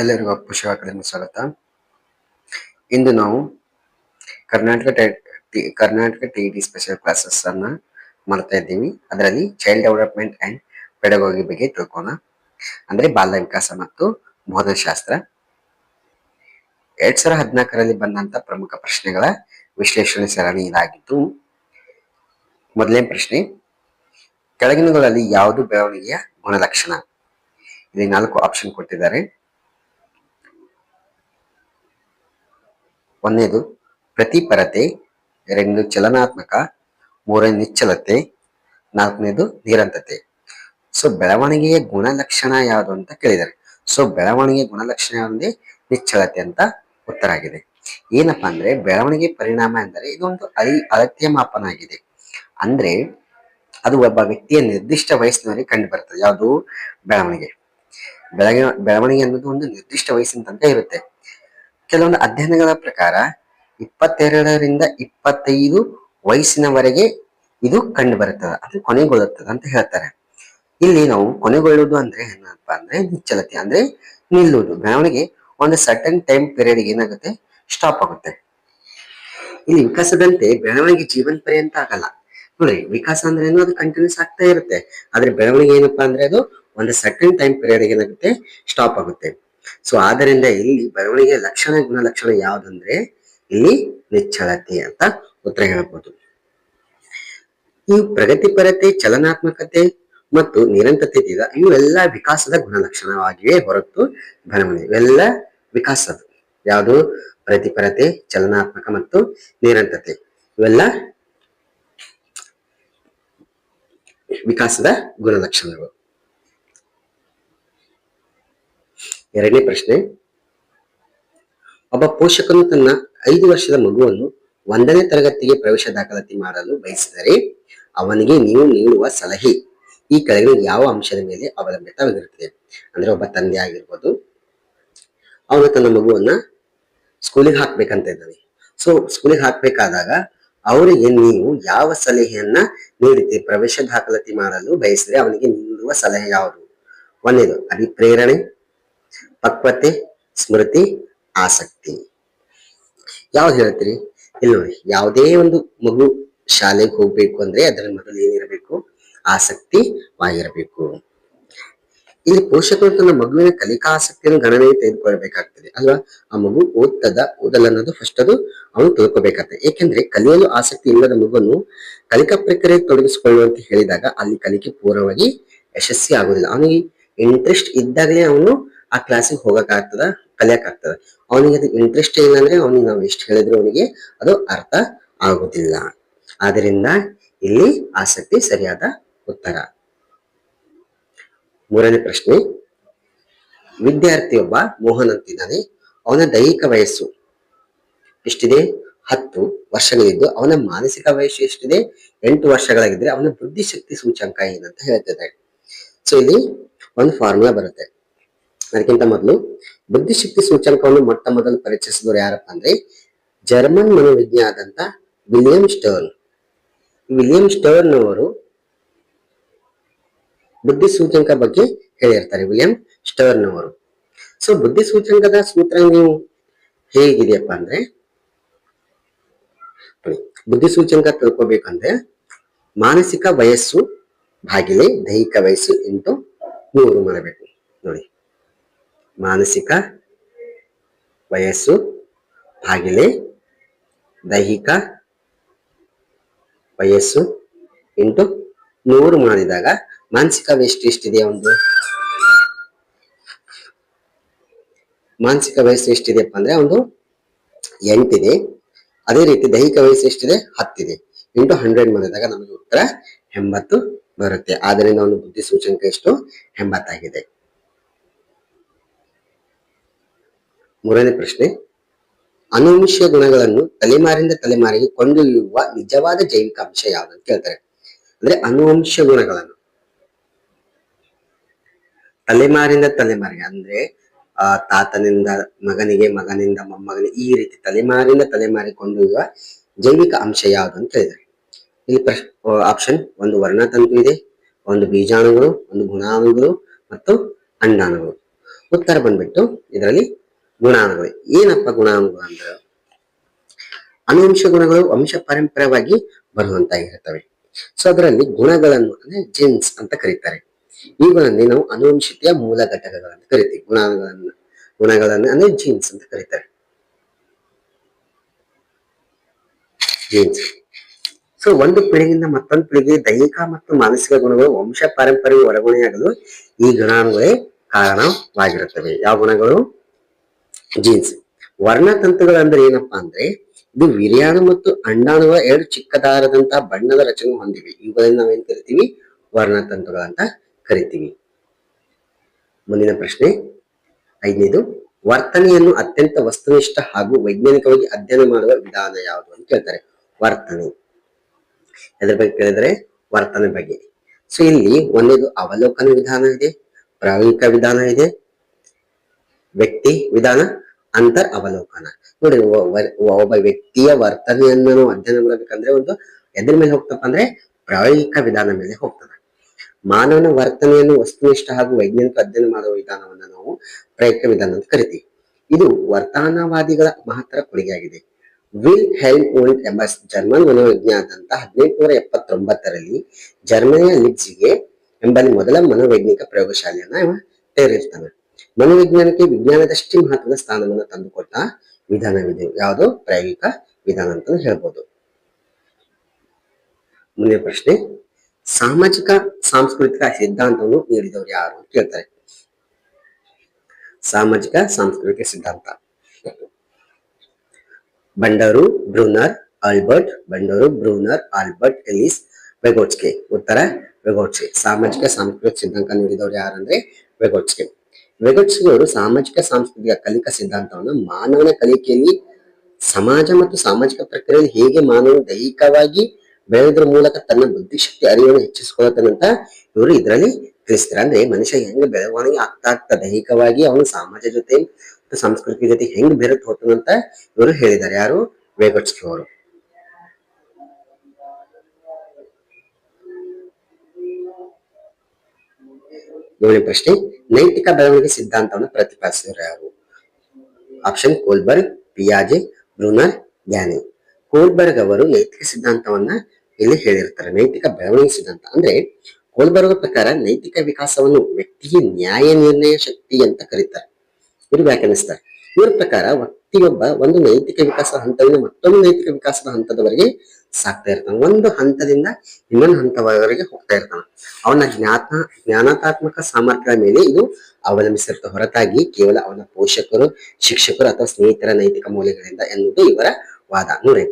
ಎಲ್ಲರಿಗೂ ಅಕಾಡೆಮಿ ಸ್ವಾಗತ. ಇಂದು ನಾವು Karnataka Karnataka T T special classes ಅನ್ನ ಮಾಡ್ತಾ ಇದ್ದೀವಿ. ಅದರಲ್ಲಿ ಚೈಲ್ಡ್ ಡೆವಲಪ್ಮೆಂಟ್ ಅಂಡ್ ಪೆಡಗೋಗಿ ಬಗ್ಗೆ ತಿಳ್ಕೋಣ ಅಂದ್ರೆ ಬಾಲ್ಯ ವಿಕಾಸ ಮತ್ತು ಬೋಧನಶಾಸ್ತ್ರ. ಎರಡ್ ಸಾವಿರದ ಹದಿನಾಲ್ಕರಲ್ಲಿ ಬಂದಂತ ಪ್ರಮುಖ ಪ್ರಶ್ನೆಗಳ ವಿಶ್ಲೇಷಣೆ ಸರಣಿ ಇದಾಗಿತ್ತು ಮೊದಲನೇ ಪ್ರಶ್ನೆ ಕೆಳಗಿನಗಳಲ್ಲಿ ಯಾವುದು ಬೆಳವಣಿಗೆಯ ಗುಣಲಕ್ಷಣ? ಇಲ್ಲಿ ನಾಲ್ಕು ಆಪ್ಷನ್ ಕೊಟ್ಟಿದ್ದಾರೆ. ಒಂದನೇದು ಪ್ರತಿಪರತೆ, ಎರಡನೇದು ಚಲನಾತ್ಮಕ ಮೂರನೇ ನಿಚ್ಚಲತೆ, ನಾಲ್ಕನೇದು ನಿರಂತತೆ. ಸೊ ಬೆಳವಣಿಗೆಯ ಗುಣಲಕ್ಷಣ ಯಾವುದು ಅಂತ ಕೇಳಿದ್ದಾರೆ. ಸೊ ಬೆಳವಣಿಗೆಯ ಗುಣಲಕ್ಷಣ ಒಂದೇ ನಿಚ್ಚಳತೆ ಅಂತ ಉತ್ತರ ಆಗಿದೆ. ಏನಪ್ಪಾ ಅಂದ್ರೆ ಬೆಳವಣಿಗೆ ಪರಿಣಾಮ ಎಂದರೆ ಇದೊಂದು ಅಳಿ, ಅಳತೆಯ ಮಾಪನ ಆಗಿದೆ. ಅಂದ್ರೆ ಅದು ಒಬ್ಬ ವ್ಯಕ್ತಿಯ ನಿರ್ದಿಷ್ಟ ವಯಸ್ಸಿನವರಿಗೆ ಕಂಡು ಬರ್ತದೆ ಯಾವುದು? ಬೆಳವಣಿಗೆ. ಬೆಳಗಿನ, ಬೆಳವಣಿಗೆ ಅನ್ನೋದು ಒಂದು ನಿರ್ದಿಷ್ಟ ವಯಸ್ಸಿನ ತನಕ ಇರುತ್ತೆ. ಕೆಲವೊಂದು ಅಧ್ಯಯನಗಳ ಪ್ರಕಾರ ಇಪ್ಪತ್ತೆರಡರಿಂದ ಇಪ್ಪತ್ತೈದು ವಯಸ್ಸಿನವರೆಗೆ ಇದು ಕಂಡು ಬರುತ್ತದೆ ಅಂದ್ರೆ ಕೊನೆಗೊಳ್ಳುತ್ತದೆ ಅಂತ ಹೇಳ್ತಾರೆ. ಇಲ್ಲಿ ನಾವು ಕೊನೆಗೊಳ್ಳುವುದು ಅಂದ್ರೆ ಏನಪ್ಪಾ ಅಂದ್ರೆ ನಿಚ್ಚಲತೆ ಅಂದ್ರೆ ನಿಲ್ಲುವುದು. ಬೆಳವಣಿಗೆ ಒಂದು ಸರ್ಟನ್ ಟೈಮ್ ಪೀರಿಯಡ್ ಏನಾಗುತ್ತೆ? ಸ್ಟಾಪ್ ಆಗುತ್ತೆ. ಇಲ್ಲಿ ವಿಕಾಸದಂತೆ ಬೆಳವಣಿಗೆ ಜೀವನ ಪರ್ಯಂತ ಆಗಲ್ಲ. ನೋಡಿ, ವಿಕಾಸ ಅಂದ್ರೆ ಏನು? ಅದು ಕಂಟಿನ್ಯೂಸ್ ಆಗ್ತಾ ಇರುತ್ತೆ. ಆದ್ರೆ ಬೆಳವಣಿಗೆ ಏನಪ್ಪಾ ಅಂದ್ರೆ ಅದು ಒಂದು ಸರ್ಟನ್ ಟೈಮ್ ಪೀರಿಯಡ್ ಏನಾಗುತ್ತೆ? ಸ್ಟಾಪ್ ಆಗುತ್ತೆ. ಸೊ ಆದ್ದರಿಂದ ಇಲ್ಲಿ ಬರವಣಿಗೆ ಲಕ್ಷಣ, ಗುಣಲಕ್ಷಣ ಯಾವುದಂದ್ರೆ ಇಲ್ಲಿ ನಿಚ್ಚಳತೆ ಅಂತ ಉತ್ತರ ಹೇಳಬಹುದು ಈ ಪ್ರಗತಿಪರತೆ ಚಲನಾತ್ಮಕತೆ ಮತ್ತು ನಿರಂತರತೆ ಇವೆಲ್ಲ ವಿಕಾಸದ ಗುಣಲಕ್ಷಣವಾಗಿವೆ ಹೊರತು ಬರವಣಿಗೆ ಇವೆಲ್ಲ ವಿಕಾಸದ. ಯಾವುದು? ಪ್ರತಿಪರತೆ ಚಲನಾತ್ಮಕ ಮತ್ತು ನಿರಂತರತೆ ಇವೆಲ್ಲ ವಿಕಾಸದ ಗುಣಲಕ್ಷಣಗಳು. ಎರಡನೇ ಪ್ರಶ್ನೆ. ಒಬ್ಬ ಪೋಷಕನು ತನ್ನ ಐದು ವರ್ಷದ ಮಗುವನ್ನು ಒಂದನೇ ತರಗತಿಗೆ ಪ್ರವೇಶ ದಾಖಲಾತಿ ಮಾಡಲು ಬಯಸಿದರೆ ಅವನಿಗೆ ನೀವು ನೀಡುವ ಸಲಹೆ ಈ ಕೆಳಗಿನ ಯಾವ ಅಂಶದ ಮೇಲೆ ಅವಲಂಬಿತವಾಗಿರುತ್ತದೆ ಅಂದ್ರೆ ಒಬ್ಬ ತಂದೆ ಆಗಿರ್ಬೋದು, ಅವನು ತನ್ನ ಮಗುವನ್ನ ಸ್ಕೂಲಿಗೆ ಹಾಕ್ಬೇಕಂತ ಇದ್ದಾನೆ. ಸೊ ಸ್ಕೂಲಿಗೆ ಹಾಕ್ಬೇಕಾದಾಗ ಅವರಿಗೆ ನೀವು ಯಾವ ಸಲಹೆಯನ್ನ ನೀಡುತ್ತೆ ಪ್ರವೇಶ ದಾಖಲಾತಿ ಮಾಡಲು ಬಯಸಿದ್ರೆ ಅವನಿಗೆ ನೀಡುವ ಸಲಹೆ ಯಾವುದು? ಒಂದೇದು ಅಭಿಪ್ರೇರಣೆ. ಪಕ್ವತೆ, ಸ್ಮೃತಿ, ಆಸಕ್ತಿ. ಯಾವ್ದು ಹೇಳ್ತೀರಿ? ಇಲ್ಲಿ ನೋಡಿ, ಯಾವುದೇ ಒಂದು ಮಗು ಶಾಲೆಗೆ ಹೋಗ್ಬೇಕು ಅಂದ್ರೆ ಅದರ ಮೊದಲು ಏನಿರಬೇಕು? ಆಸಕ್ತಿ ವಾಗಿರಬೇಕು. ಇಲ್ಲಿ ಪೋಷಕರು ತನ್ನ ಮಗುವಿನ ಕಲಿಕಾ ಆಸಕ್ತಿಯನ್ನು ಗಣನೆಗೆ ತೆಗೆದುಕೊಳ್ಬೇಕಾಗ್ತದೆ ಅಲ್ವಾ? ಆ ಮಗು ಓದ್ತದ ಓದಲ್ಲ ಅನ್ನೋದು ಫಸ್ಟ್ ಅದು ಅವನು ತಿಳ್ಕೊಬೇಕಾಗ್ತದೆ. ಏಕೆಂದ್ರೆ ಕಲಿಯಲು ಆಸಕ್ತಿ ಇಲ್ಲದ ಮಗುವನ್ನು ಕಲಿಕಾ ಪ್ರಕ್ರಿಯೆ ತೊಡಗಿಸಿಕೊಳ್ಳುವಂತ ಹೇಳಿದಾಗ ಅಲ್ಲಿ ಕಲಿಕೆ ಪೂರ್ಣವಾಗಿ ಯಶಸ್ವಿ ಆಗುದಿಲ್ಲ ಅವನಿಗೆ ಇಂಟ್ರೆಸ್ಟ್ ಇದ್ದಾಗಲೇ ಅವನು ಆ ಕ್ಲಾಸಿಗೆ ಹೋಗಕ್ಕಾಗ್ತದ, ಕಲಿಯಕ್ಕಾಗ್ತದ. ಅವನಿಗೆ ಅದು ಇಂಟ್ರೆಸ್ಟ್ ಇಲ್ಲ ಅವನಿಗೆ ನಾವು ಎಷ್ಟು ಹೇಳಿದ್ರು ಅವನಿಗೆ ಅದು ಅರ್ಥ ಆಗುದಿಲ್ಲ. ಆದ್ರಿಂದ ಇಲ್ಲಿ ಆಸಕ್ತಿ ಸರಿಯಾದ ಉತ್ತರ. ಮೂರನೇ ಪ್ರಶ್ನೆ. ವಿದ್ಯಾರ್ಥಿಯೊಬ್ಬ ಮೋಹನ್ ಅಂತಿದ್ದಾನೆ ಅವನ ದೈಹಿಕ ವಯಸ್ಸು ಎಷ್ಟಿದೆ? ಹತ್ತು ವರ್ಷಗಳಿದ್ದು. ಅವನ ಮಾನಸಿಕ ವಯಸ್ಸು ಎಷ್ಟಿದೆ? ಎಂಟು ವರ್ಷಗಳಾಗಿದ್ರೆ ಅವನ ಬುದ್ಧಿಶಕ್ತಿ ಸೂಚ್ಯಂಕ ಏನಂತ ಹೇಳ್ತಿದ್ದಾರೆ. ಸೊ ಇಲ್ಲಿ ಒಂದು ಫಾರ್ಮುಲಾ ಬರುತ್ತೆ. ಅದಕ್ಕಿಂತ ಮೊದಲು ಬುದ್ಧಿಶಕ್ತಿ ಸೂಚ್ಯಂಕವನ್ನು ಮೊಟ್ಟ ಮೊದಲು ಪರಿಚಯಿಸಿದವರು ಯಾರಪ್ಪ ಅಂದ್ರೆ ಜರ್ಮನ್ ಮನೋವಿಜ್ಞಾನದಂತ ವಿಲಿಯಂ ಸ್ಟರ್ನ್. ವಿಲಿಯಂ ಸ್ಟರ್ನ್ ಅವರು ಬುದ್ಧಿ ಸೂಚ್ಯಂಕ ಬಗ್ಗೆ ಹೇಳಿರ್ತಾರೆ, ವಿಲಿಯಂ ಸ್ಟರ್ನ್ ಅವರು ಸೊ ಬುದ್ಧಿ ಸೂಚ್ಯಂಕದ ಸೂತ್ರ ನೀವು ಹೇಗಿದೆಯಪ್ಪ ಅಂದ್ರೆ ಬುದ್ಧಿ ಸೂಚ್ಯಂಕ ತಿಳ್ಕೊಬೇಕಂದ್ರೆ ಮಾನಸಿಕ ವಯಸ್ಸು ಭಾಗಿಲೆ ದೈಹಿಕ ವಯಸ್ಸು ಇಂಟು ನೂರು ಮಾಡಬೇಕು. ನೋಡಿ ಮಾನಸಿಕ ವಯಸ್ಸು ಭಾಗಿಲೆ ದೈಹಿಕ ವಯಸ್ಸು ಇಂಟು ನೂರು ಮಾಡಿದಾಗ ಮಾನಸಿಕ ವಯಸ್ಸು ಎಷ್ಟಿದೆ ಒಂದು? ಮಾನಸಿಕ ವಯಸ್ಸು ಎಷ್ಟಿದೆಯಪ್ಪ ಅಂದ್ರೆ ಒಂದು ಎಂಟಿದೆ. ಅದೇ ರೀತಿ ದೈಹಿಕ ವಯಸ್ಸು ಎಷ್ಟಿದೆ? ಹತ್ತಿದೆ. ಇಂಟು ಹಂಡ್ರೆಡ್ ಮಾಡಿದಾಗ ನಮಗೆ ಉತ್ತರ ಎಂಬತ್ತು ಬರುತ್ತೆ. ಆದ್ದರಿಂದ ಒಂದು ಬುದ್ಧಿ ಸೂಚನೆ ಎಷ್ಟು? ಎಂಬತ್ತಾಗಿದೆ. ಮೂರನೇ ಪ್ರಶ್ನೆ ಅನುವಂಶೀಯ ಗುಣಗಳನ್ನು ತಲೆಮಾರಿಂದ ತಲೆಮಾರಿಗೆ ಕೊಂಡೊಯ್ಯುವ ನಿಜವಾದ ಜೈವಿಕ ಅಂಶ ಯಾವುದು ಅಂತ ಕೇಳ್ತಾರೆ. ಅಂದ್ರೆ ಅನುವಂಶ ಗುಣಗಳನ್ನು. ತಲೆಮಾರಿಂದ ತಲೆಮಾರಿಗೆ, ಅಂದ್ರೆ, ಆ, ತಾತನಿಂದ ಮಗನಿಗೆ, ಮಗನಿಂದ ಮೊಮ್ಮಗನಿಗೆ ಈ ರೀತಿ ತಲೆಮಾರಿಂದ ತಲೆಮಾರಿಗೆ ಕೊಂಡೊಯ್ಯುವ ಜೈವಿಕ ಅಂಶ ಯಾವುದು ಅಂತ ಹೇಳಿದ್ದಾರೆ ಇಲ್ಲಿ ಆಪ್ಷನ್ ಒಂದು ವರ್ಣತಂತು ಇದೆ, ಒಂದು ಬೀಜಾಣುಗಳು, ಒಂದು ಗುಣಾಣುಗಳು ಮತ್ತು ಅಂಡಾಣುಗಳು ಉತ್ತರ ಬಂದ್ಬಿಟ್ಟು ಇದರಲ್ಲಿ ಗುಣಾಣುಗಳು ಏನಪ್ಪ ಗುಣಾನುಗಳು ಅಂದ್ರೆ? ಅನುವಂಶ ಗುಣಗಳು ವಂಶ ಪರಂಪರವಾಗಿ ಬರುವಂತ ಇರುತ್ತವೆ ಸೊ ಅದರಲ್ಲಿ ಗುಣಗಳನ್ನು ಅಂದ್ರೆ ಜೆನ್ಸ್ ಅಂತ ಕರೀತಾರೆ. ಇವುಗಳನ್ನೇ ನಾವು ಅನುವಂಶತೆಯ ಮೂಲ ಘಟಕಗಳಂತ ಕರಿತೀವಿ. ಗುಣಗಳನ್ನು ಗುಣಗಳನ್ನು ಅಂದ್ರೆ ಜೀನ್ಸ್ ಅಂತ ಕರೀತಾರೆ. ಜೀನ್ಸ್ ಸೊ ಒಂದು ಪೀಳಿಗೆಯಿಂದ ಮತ್ತೊಂದು ಪೀಳಿಗೆ ದೈಹಿಕ ಮತ್ತು ಮಾನಸಿಕ ಗುಣಗಳು ವಂಶ ಪಾರಂಪರ್ಯ ಹೊರಗುಣೆಯಾಗಲು ಈ ಗುಣಾಣುಗಳೇ ಕಾರಣವಾಗಿರುತ್ತವೆ. ಯಾವ ಗುಣಗಳು? ಜೀನ್ಸ್. ವರ್ಣತಂತುಗಳು ಅಂದ್ರೆ ಏನಪ್ಪಾ ಅಂದ್ರೆ, ಇದು ವಿರ್ಯಾಣು ಮತ್ತು ಅಂಡಾಣುವ ಎರಡು ಚಿಕ್ಕದಾರದಂತ ಬಣ್ಣದ ರಚನೆ ಹೊಂದಿವೆ. ಇವುಗಳನ್ನ ನಾವೇನ್ ಕರಿತೀವಿ? ವರ್ಣತಂತುಗಳಂತ ಕರಿತೀವಿ. ಮುಂದಿನ ಪ್ರಶ್ನೆ. ಐದನೇದು, ವರ್ತನೆಯನ್ನು ಅತ್ಯಂತ ವಸ್ತುನಿಷ್ಠ ಹಾಗೂ ವೈಜ್ಞಾನಿಕವಾಗಿ ಅಧ್ಯಯನ ಮಾಡುವ ವಿಧಾನ ಯಾವುದು ಅಂತ ಕೇಳ್ತಾರೆ. ವರ್ತನೆ. ಅದ್ರ ಬಗ್ಗೆ ಕೇಳಿದ್ರೆ, ವರ್ತನೆ ಬಗ್ಗೆ. ಸೊ, ಇಲ್ಲಿ ಒಂದೇದು ಅವಲೋಕನ ವಿಧಾನ ಇದೆ, ಪ್ರಾಯೋಗಿಕ ವಿಧಾನ ಇದೆ ವ್ಯಕ್ತಿ ವಿಧಾನ, ಅಂತರ್ ಅವಲೋಕನ. ನೋಡಿ ಒಬ್ಬ ವ್ಯಕ್ತಿಯ ವರ್ತನೆಯನ್ನು ಅಧ್ಯಯನ ಮಾಡಬೇಕಂದ್ರೆ ಒಂದು ಎದ್ರ ಮೇಲೆ ಹೋಗ್ತಪ್ಪ ಅಂದ್ರೆ ಪ್ರಾಯೋಗಿಕ ವಿಧಾನ ಮೇಲೆ ಹೋಗ್ತದೆ. ಮಾನವನ ವರ್ತನೆಯನ್ನು ವಸ್ತುನಿಷ್ಠ ಹಾಗೂ ವೈಜ್ಞಾನಿಕ ಅಧ್ಯಯನ ಮಾಡುವ ವಿಧಾನವನ್ನು ನಾವು ಪ್ರಾಯೋಗಿಕ ವಿಧಾನ ಅಂತ ಕರಿತೀವಿ. ಇದು ವರ್ತಾನವಾದಿಗಳ ಮಹತ್ತರ ಕೊಡುಗೆಯಾಗಿದೆ. ವಿಲ್ ಹೆಲ್ಮ್ ಉಲ್ಟ್ ಎಂಬ ಜರ್ಮನ್ ಮನೋವಿಜ್ಞಾನದಂತ ಹದಿನೆಂಟುನೂರ ಎಪ್ಪತ್ತೊಂಬತ್ತರಲ್ಲಿ ಜರ್ಮನಿಯ ಲಿಪ್ಸಿಗೆ ಎಂಬಲ್ಲಿ ಮೊದಲ ಮನೋವೈಜ್ಞಾನಿಕ ಪ್ರಯೋಗಶಾಲೆಯನ್ನ ತೆರೆದಿರ್ತಾನೆ. ಮನೋವಿಜ್ಞಾನಕ್ಕೆ ವಿಜ್ಞಾನದಷ್ಟೇ ಮಹತ್ವದ ಸ್ಥಾನವನ್ನು ತಂದುಕೊಟ್ಟ ವಿಧಾನವಿದೆ. ಯಾವುದು? ಪ್ರಾಯೋಗಿಕ ವಿಧಾನ ಅಂತ ಹೇಳ್ಬೋದು. ಮುಂದಿನ ಪ್ರಶ್ನೆ. ಸಾಮಾಜಿಕ, ಸಾಂಸ್ಕೃತಿಕ ಸಿದ್ಧಾಂತವನ್ನು ನೀಡಿದವರು ಯಾರು ಅಂತ ಕೇಳ್ತಾರೆ. ಸಾಮಾಜಿಕ, ಸಾಂಸ್ಕೃತಿಕ ಸಿದ್ಧಾಂತ. Bandura Bruner, Albert Bandura Bruner, Albert Ellis Vygotsky. ಉತ್ತರ, ವೆಗೋಟ್ಸ್ಕೆ. ಸಾಮಾಜಿಕ, ಸಾಂಸ್ಕೃತಿಕ ಸಿದ್ಧಾಂತ ನೀಡಿದವರು ಯಾರಂದ್ರೆ ವೆಗೋಟ್ಸ್ಕೆ. ವೆಗೋಟ್ಸ್ಕೆ ಅವರು ಸಾಮಾಜಿಕ, ಸಾಂಸ್ಕೃತಿಕ ಕಲಿಕಾ ಸಿದ್ಧಾಂತವನ್ನು ಮಾನವನ ಕಲಿಕೆಯಲ್ಲಿ, ಸಮಾಜ ಮತ್ತು ಸಾಮಾಜಿಕ ಪ್ರಕ್ರಿಯೆಯಲ್ಲಿ ಹೇಗೆ ಮಾನವನ ದೈಹಿಕವಾಗಿ ಬೆಳೆಯೋದ್ರ ಮೂಲಕ ತನ್ನ ಬುದ್ಧಿಶಕ್ತಿ ಅರಿವನ್ನು ಹೆಚ್ಚಿಸಿಕೊಳ್ಳುತ್ತಾನಂತ ಇವರು ಇದರಲ್ಲಿ ತಿಳಿಸ್ತಾರೆ. ಅಂದ್ರೆ ಮನುಷ್ಯ ಹೆಂಗ್ ಬೆಳವಣಿಗೆ ಆಗ್ತಾ ಆಗ್ತಾ ದೈಹಿಕವಾಗಿ, ಅವನು ಸಮಾಜ ಜೊತೆ ಸಂಸ್ಕೃತಿ ಜೊತೆ ಹೆಂಗ್ ಬೆರೆತು ಹೋಗ್ತಾನಂತ ಇವರು ಹೇಳಿದ್ದಾರೆ. ಯಾರು? ವೇಗಟ್ಸ್ಕಿ ಅವರು. ಏಳನೇ ಪ್ರಶ್ನೆ, ನೈತಿಕ ಬೆಳವಣಿಗೆ ಸಿದ್ಧಾಂತವನ್ನು ಪ್ರತಿಪಾದಿಸಿದ್ರು ಯಾರು? ಆಪ್ಷನ್ ಕೋಲ್ಬರ್ಗ್ ಪಿಯಾಜೆ ಬ್ರೂನರ್ ಗ್ಯಾನಿ ಕೋಲ್ಬರ್ಗ್ ಅವರು ನೈತಿಕ ಸಿದ್ಧಾಂತವನ್ನ ಇಲ್ಲಿ ಹೇಳಿರ್ತಾರೆ? ನೈತಿಕ ಬೆಳವಣಿಗೆ ಸಿದ್ಧಾಂತ. ಅಂದ್ರೆ ಕೋಲ್ಬರ್ಗ್ ಪ್ರಕಾರ ನೈತಿಕ ವಿಕಾಸವನ್ನು ವ್ಯಕ್ತಿಗೆ ನ್ಯಾಯ ನಿರ್ಣಯ ಶಕ್ತಿ ಅಂತ ಕರೀತಾರೆ. ಇದು ವ್ಯಾಖ್ಯಾನಿಸ್ತಾರೆ ಇವರ ಪ್ರಕಾರ ವ್ಯಕ್ತಿಯೊಬ್ಬ ಒಂದು ನೈತಿಕ ವಿಕಾಸದ ಹಂತದಿಂದ ಮತ್ತೊಂದು ನೈತಿಕ ವಿಕಾಸದ ಹಂತದವರೆಗೆ ಸಾಕ್ತಾ ಇರ್ತಾನೆ. ಒಂದು ಹಂತದಿಂದ ಇನ್ನೊಂದು ಹಂತವರೆಗೆ ಹೋಗ್ತಾ ಇರ್ತಾನೆ. ಅವನ ಜ್ಞಾತ ಜ್ಞಾನತಾತ್ಮಕ ಸಾಮರ್ಥ್ಯದ ಮೇಲೆ ಇದು ಅವಲಂಬಿಸಿರುತ್ತೆ. ಹೊರತಾಗಿ ಕೇವಲ ಅವನ ಪೋಷಕರು, ಶಿಕ್ಷಕರು ಅಥವಾ ಸ್ನೇಹಿತರ ನೈತಿಕ ಮೌಲ್ಯಗಳಿಂದ ಎನ್ನುವುದು ಇವರ ವಾದ. ನೋಡಿ,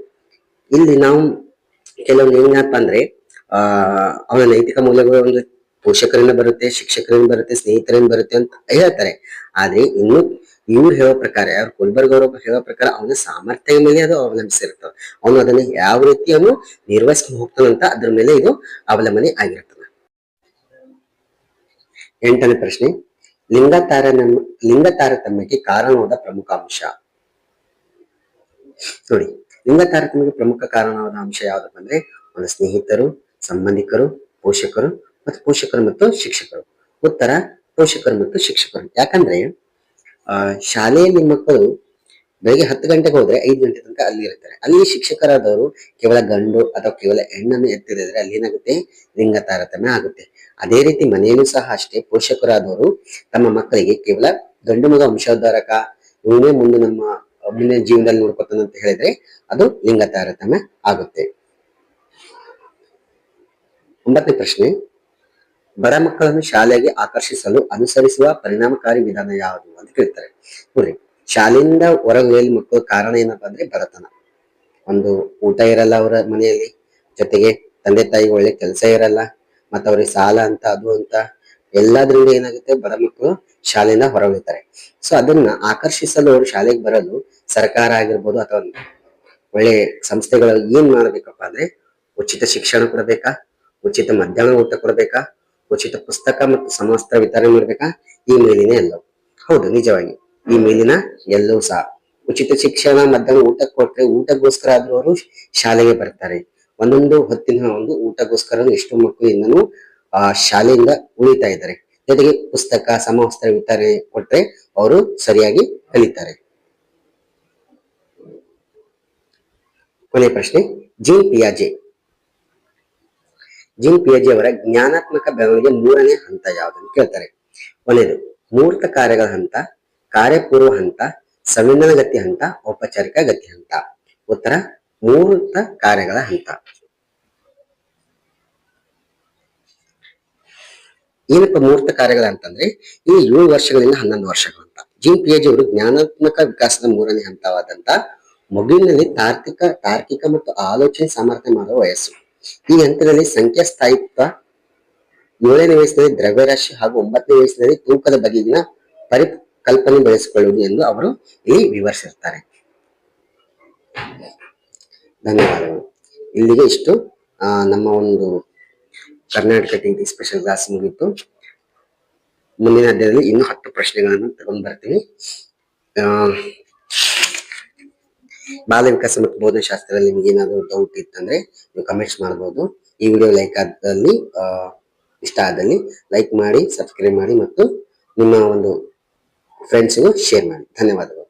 ಇಲ್ಲಿ ನಾವು ಕೆಲವೊಂದು ಏನಪ್ಪ ಅಂದ್ರೆ, ಆ, ಅವನ ನೈತಿಕ ಮೌಲ್ಯಗಳು ಒಂದು ಪೋಷಕರಿಂದ ಬರುತ್ತೆ, ಶಿಕ್ಷಕರಿಂದ ಬರುತ್ತೆ, ಸ್ನೇಹಿತರಿಂದ ಬರುತ್ತೆ ಅಂತ ಹೇಳ್ತಾರೆ. ಆದ್ರೆ ಇನ್ನು ಇವ್ರು ಹೇಳೋ ಪ್ರಕಾರ ಯಾರು ಕುಲ್ಬರ್ಗ್ ಅವರು ಹೇಳೋ ಪ್ರಕಾರ ಅವನ ಸಾಮರ್ಥ್ಯ ಮೇಲೆ ಅದು ಅವಲಂಬಿಸಿರ್ತದೆ ಅವನು ಅದನ್ನ ಯಾವ ರೀತಿ ಅವನು ನಿರ್ವಹಿಸ್ಕೊಂಡು ಹೋಗ್ತಾನಂತ ಅದ್ರ ಮೇಲೆ ಇದು ಅವಲಂಬನೆ ಆಗಿರ್ತದೆ. ಎಂಟನೇ ಪ್ರಶ್ನೆ ಲಿಂಗ ನಮ್ಮ ಲಿಂಗ ತಾರತಮ್ಯಕ್ಕೆ ಕಾರಣವಾದ ಪ್ರಮುಖ ಅಂಶ. ನೋಡಿ ಲಿಂಗ ತಾರತಮ್ಯಕ್ಕೆ ಪ್ರಮುಖ ಕಾರಣವಾದ ಅಂಶ ಯಾವ್ದಪ್ಪ ಅಂದ್ರೆ ಅವನ ಸ್ನೇಹಿತರು, ಸಂಬಂಧಿಕರು, ಪೋಷಕರು ಮತ್ತು ಪೋಷಕರು ಮತ್ತು ಶಿಕ್ಷಕರು. ಉತ್ತರ, ಪೋಷಕರು ಮತ್ತು ಶಿಕ್ಷಕರು. ಯಾಕಂದ್ರೆ ಆ, ಶಾಲೆಯಲ್ಲಿ ಮಕ್ಕಳು ಬೆಳಿಗ್ಗೆ ಹತ್ತು ಗಂಟೆಗೆ ಹೋದ್ರೆ ಐದು ಗಂಟೆ ತನಕ ಅಲ್ಲಿ ಇರ್ತಾರೆ. ಅಲ್ಲಿ ಶಿಕ್ಷಕರಾದವರು ಕೇವಲ ಗಂಡು ಅಥವಾ ಕೇವಲ ಹೆಣ್ಣನ್ನು ಎತ್ತಿದ್ರೆ ಅಲ್ಲಿ ಏನಾಗುತ್ತೆ? ಲಿಂಗ ತಾರತಮ್ಯ ಆಗುತ್ತೆ. ಅದೇ ರೀತಿ ಮನೆಯಲ್ಲೂ ಸಹ ಅಷ್ಟೇ ಪೋಷಕರಾದವರು ತಮ್ಮ ಮಕ್ಕಳಿಗೆ ಕೇವಲ ಗಂಡು ಮಗ ವಂಶೋದ್ಧಾರಕ, ಇವನೇ ಮುಂದೆ ನಮ್ಮ, ಮುಂದಿನ ಜೀವನದಲ್ಲಿ ನೋಡ್ಕೊತಾನೆ ಅಂತ ಹೇಳಿದ್ರೆ ಅದು ಲಿಂಗ ತಾರತಮ್ಯ ಆಗುತ್ತೆ. ಒಂಬತ್ತನೇ ಪ್ರಶ್ನೆ. ಬಡ ಮಕ್ಕಳನ್ನು ಶಾಲೆಗೆ ಆಕರ್ಷಿಸಲು ಅನುಸರಿಸುವ ಪರಿಣಾಮಕಾರಿ ವಿಧಾನ ಯಾವುದು ಅಂತ ಕೇಳ್ತಾರೆ. ನೋಡ್ರಿ ಶಾಲೆಯಿಂದ ಹೊರಗೆ ಮಕ್ಕಳ ಕಾರಣ ಏನಪ್ಪಾ ಅಂದ್ರೆ ಬಡತನ. ಒಂದು ಊಟ ಇರಲ್ಲ ಅವರ ಮನೆಯಲ್ಲಿ, ಜೊತೆಗೆ ತಂದೆ ತಾಯಿ ಒಳ್ಳೆ ಕೆಲಸ ಇರಲ್ಲ, ಮತ್ತ ಅವ್ರಿಗೆ ಸಾಲ ಅಂತ ಅದು ಅಂತ, ಎಲ್ಲಾದ್ರಿಂದ ಏನಾಗುತ್ತೆ, ಬಡ ಮಕ್ಕಳು ಶಾಲೆಯಿಂದ ಹೊರಗುಳಿತಾರೆ. ಸೊ ಅದನ್ನ ಆಕರ್ಷಿಸಲು ಅವರು ಶಾಲೆಗೆ ಬರಲು ಸರ್ಕಾರ ಆಗಿರ್ಬೋದು ಅಥವಾ ಒಳ್ಳೆ ಸಂಸ್ಥೆಗಳು ಏನ್ ಮಾಡ್ಬೇಕಪ್ಪ ಅಂದ್ರೆ ಉಚಿತ ಶಿಕ್ಷಣ ಕೊಡ್ಬೇಕಾ, ಉಚಿತ ಮಧ್ಯಾಹ್ನ ಊಟ ಕೊಡ್ಬೇಕಾ ಉಚಿತ ಪುಸ್ತಕ ಮತ್ತು ಸಮವಸ್ತ್ರ ವಿತರಣೆ ಮಾಡ್ಬೇಕಾ ಈ ಮೇಲಿನ ಎಲ್ಲವೂ. ಹೌದು, ನಿಜವಾಗಿ. ಈ ಮೇಲಿನ ಎಲ್ಲವೂ ಸಹ. ಉಚಿತ ಶಿಕ್ಷಣ ಮಧ್ಯಾಹ್ನ ಊಟ ಕೊಟ್ಟರೆ ಊಟಕ್ಕೋಸ್ಕರ ಆದ್ರೂ ಅವರು ಶಾಲೆಗೆ ಬರ್ತಾರೆ. ಒಂದೊಂದು ಹೊತ್ತಿನ ಒಂದು ಊಟಕ್ಕೋಸ್ಕರ ಎಷ್ಟೋ ಮಕ್ಕಳು ಇನ್ನೂ, ಆ, ಶಾಲೆಯಿಂದ ಉಳಿತಾ ಇದ್ದಾರೆ. ಜೊತೆಗೆ ಪುಸ್ತಕ, ಸಮವಸ್ತ್ರ ವಿತರಣೆ ಕೊಟ್ರೆ ಅವರು ಸರಿಯಾಗಿ ಕಲಿತಾರೆ. ಕೊನೆ ಪ್ರಶ್ನೆ ಜೀನ್ ಪಿಯಾಜೆ ಜೀನ್ ಅವರ ಜ್ಞಾನಾತ್ಮಕ ಬೆಳವಣಿಗೆ ಮೂರನೇ ಹಂತ ಯಾವ್ದಂತ ಕೇಳ್ತಾರೆ. ಕೊನೆಯದು ಮೂರ್ತ ಕಾರ್ಯಗಳ ಹಂತ, ಕಾರ್ಯಪೂರ್ವ ಹಂತ ಸಂವಿಧಾನ ಗತಿ ಹಂತ, ಔಪಚಾರಿಕ ಗತಿ ಹಂತ. ಉತ್ತರ, ಮೂರ್ತ ಕಾರ್ಯಗಳ ಹಂತ. ಏನಪ್ಪ ಮೂರ್ತ ಕಾರ್ಯಗಳ ಅಂತಂದ್ರೆ, ಈ ಏಳು ವರ್ಷಗಳಿಂದ ಹನ್ನೊಂದು ವರ್ಷಗಳು ಅಂತ. ಜಿಮ್ ಪಿಯಜಿ ಅವರು ಜ್ಞಾನಾತ್ಮಕ ವಿಕಾಸದ ಮೂರನೇ ಹಂತವಾದಂತ ಮಗುವಿನಲ್ಲಿ ತಾರ್ಕಿಕ ತಾರ್ಕಿಕ ಮತ್ತು ಆಲೋಚನೆ ಸಾಮರ್ಥ್ಯ ಮಾಡುವ ವಯಸ್ಸು. ಈ ಹಂತದಲ್ಲಿ ಸಂಖ್ಯಾ ಸ್ಥಾಯಿತ್ವ ಏಳನೇ ವಯಸ್ಸಿನಲ್ಲಿ ದ್ರವ್ಯರಾಶಿ ಹಾಗೂ ಒಂಬತ್ತನೇ ವಯಸ್ಸಿನಲ್ಲಿ ತೂಕದ ಬಗೆಗಿನ ಪರಿಕಲ್ಪನೆ ಬೆಳೆಸಿಕೊಳ್ಳುವುದು ಎಂದು ಅವರು ಇಲ್ಲಿ ವಿವರಿಸಿರ್ತಾರೆ. ಧನ್ಯವಾದಗಳು. ಇಲ್ಲಿಗೆ ಇಷ್ಟು. ನಮ್ಮ ಒಂದು ಕರ್ನಾಟಕ ಟಿ ಸ್ಪೆಷಲ್ ಕ್ಲಾಸ್ ಮುಗಿತು ಮುಂದಿನ ಅಧ್ಯಾಯದಲ್ಲಿ ಇನ್ನೂ ಹತ್ತು ಪ್ರಶ್ನೆಗಳನ್ನು ತಗೊಂಡ್ ಬರ್ತೀನಿ. ಆ, ಬಾಲ ವಿಕಾಸ ಮತ್ತು ಬೋಧನಶಾಸ್ತ್ರದಲ್ಲಿ ನಿಮ್ಗೆ ಏನಾದರೂ ಡೌಟ್ ಇತ್ತಂದ್ರೆ ನೀವು ಕಮೆಂಟ್ಸ್ ಮಾಡಬಹುದು ಈ ವಿಡಿಯೋ ಲೈಕ್ ಆದಲ್ಲಿ ಇಷ್ಟ ಆದಲ್ಲಿ ಲೈಕ್ ಮಾಡಿ ಸಬ್ಸ್ಕ್ರೈಬ್ ಮಾಡಿ ಮತ್ತು ನಿಮ್ಮ ಒಂದು ಫ್ರೆಂಡ್ಸ್ಗೂ ಶೇರ್ ಮಾಡಿ. ಧನ್ಯವಾದಗಳು.